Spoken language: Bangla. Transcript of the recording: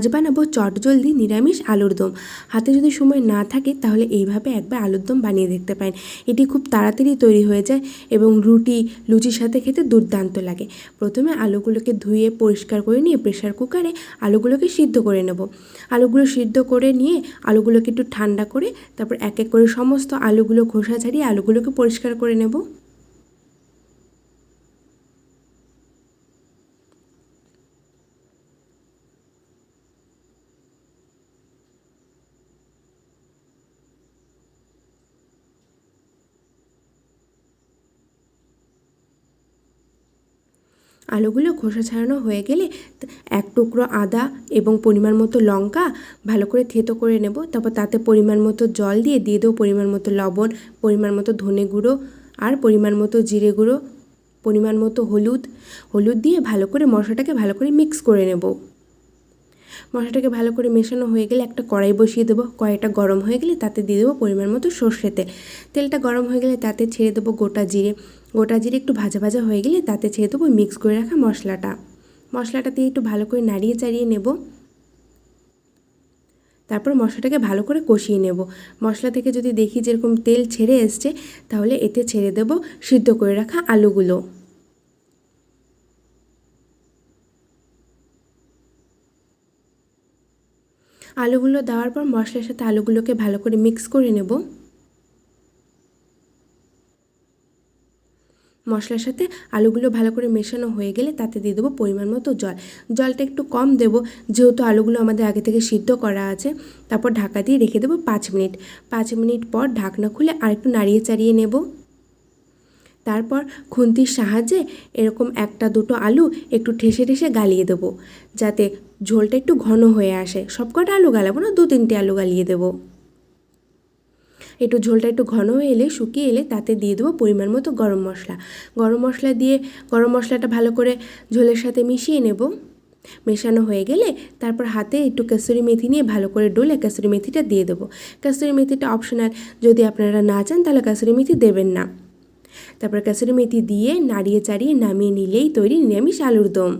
আজ বানাবো চটজলদি নিরামিষ আলুর দম। হাতে যদি সময় না থাকে, তাহলে এইভাবে একবার আলুর দম বানিয়ে দেখতে পারেন। এটি খুব তাড়াতাড়ি তৈরি হয়ে যায় এবং রুটি, লুচির সাথে খেতে দুর্দান্ত লাগে। প্রথমে আলুগুলোকে ধুয়ে পরিষ্কার করে নিয়ে প্রেশার কুকারে আলুগুলোকে সিদ্ধ করে নেব। আলুগুলো সিদ্ধ করে নিয়ে আলুগুলোকে একটু ঠান্ডা করে, তারপর এক এক করে সমস্ত আলুগুলো খোসা ছাড়িয়ে আলুগুলোকে পরিষ্কার করে নেব। আলুগুলো খোসা ছাড়ানো হয়ে গেলে এক টুকরো আদা এবং পরিমাণ মতো লঙ্কা ভালো করে থেতো করে নেব। তারপর তাতে পরিমাণ মতো জল দিয়ে দিয়ে দেবো পরিমাণ মতো লবণ, পরিমাণ মতো ধনে গুঁড়ো আর পরিমাণ মতো জিরে গুঁড়ো, পরিমাণ মতো হলুদ। হলুদ দিয়ে ভালো করে মশলাটাকে ভালো করে মিক্স করে নেব। মশলাটাকে ভালো করে মেশানো হয়ে গেলে একটা কড়াই বসিয়ে দেবো। কড়াইটা গরম হয়ে গেলে তাতে দিয়ে দেবো পরিমাণ মতো সর্ষে তেল। তেলটা গরম হয়ে গেলে তাতে ছেড়ে দেবো গোটা জিরে। গোটা জিরে একটু ভাজা ভাজা হয়ে গেলে তাতে ছেড়ে দেবো মিক্স করে রাখা মশলাটা। মশলাটা দিয়ে একটু ভালো করে নাড়িয়ে চাড়িয়ে নেব। তারপর মশলাটাকে ভালো করে কষিয়ে নেব। মশলা থেকে যদি দেখি যেরকম তেল ছেড়ে এসছে, তাহলে এতে ছেড়ে দেবো সিদ্ধ করে রাখা আলুগুলো। আলুগুলো দেওয়ার পর মশলার সাথে আলুগুলোকে ভালো করে মিক্স করে নেব। মশলার সাথে আলুগুলো ভালো করে মেশানো হয়ে গেলে তাতে দিয়ে দেবো পরিমাণ মতো জল। জলটা একটু কম দেবো, যেহেতু আলুগুলো আমাদের আগে থেকে সিদ্ধ করা আছে, তারপর ঢাকা দিয়ে রেখে দেবো পাঁচ মিনিট। পাঁচ মিনিট পর ঢাকনা খুলে আর একটু নাড়িয়ে চাড়িয়ে নেব। তারপর খুন্তির সাহায্যে এরকম একটা দুটো আলু একটু ঠেসে ঠেসে গালিয়ে দেবো। যাতে ঝোলটা একটু ঘন হয়ে আসে। সব কটা আলু গালাবো না, দু তিনটে আলু গালিয়ে দেবো। একটু ঝোলটা একটু ঘন হয়ে এলে, শুকিয়ে এলে তাতে দিয়ে দেবো পরিমাণ মতো গরম মশলা। গরম মশলা দিয়ে গরম মশলাটা ভালো করে ঝোলের সাথে মিশিয়ে নেব। মেশানো হয়ে গেলে তারপর হাতে একটু কাসুরি মেথি নিয়ে ভালো করে ডলে কাসুরি মেথিটা দিয়ে দেবো। কাসুরি মেথিটা অপশনাল। যদি আপনারা না চান তাহলে কাসুরি মেথি দেবেন না। তারপর কাসুরি মেথি দিয়ে নাড়িয়ে চাড়িয়ে নামিয়ে নিলেই তৈরি নিরামিষ আলুর দম।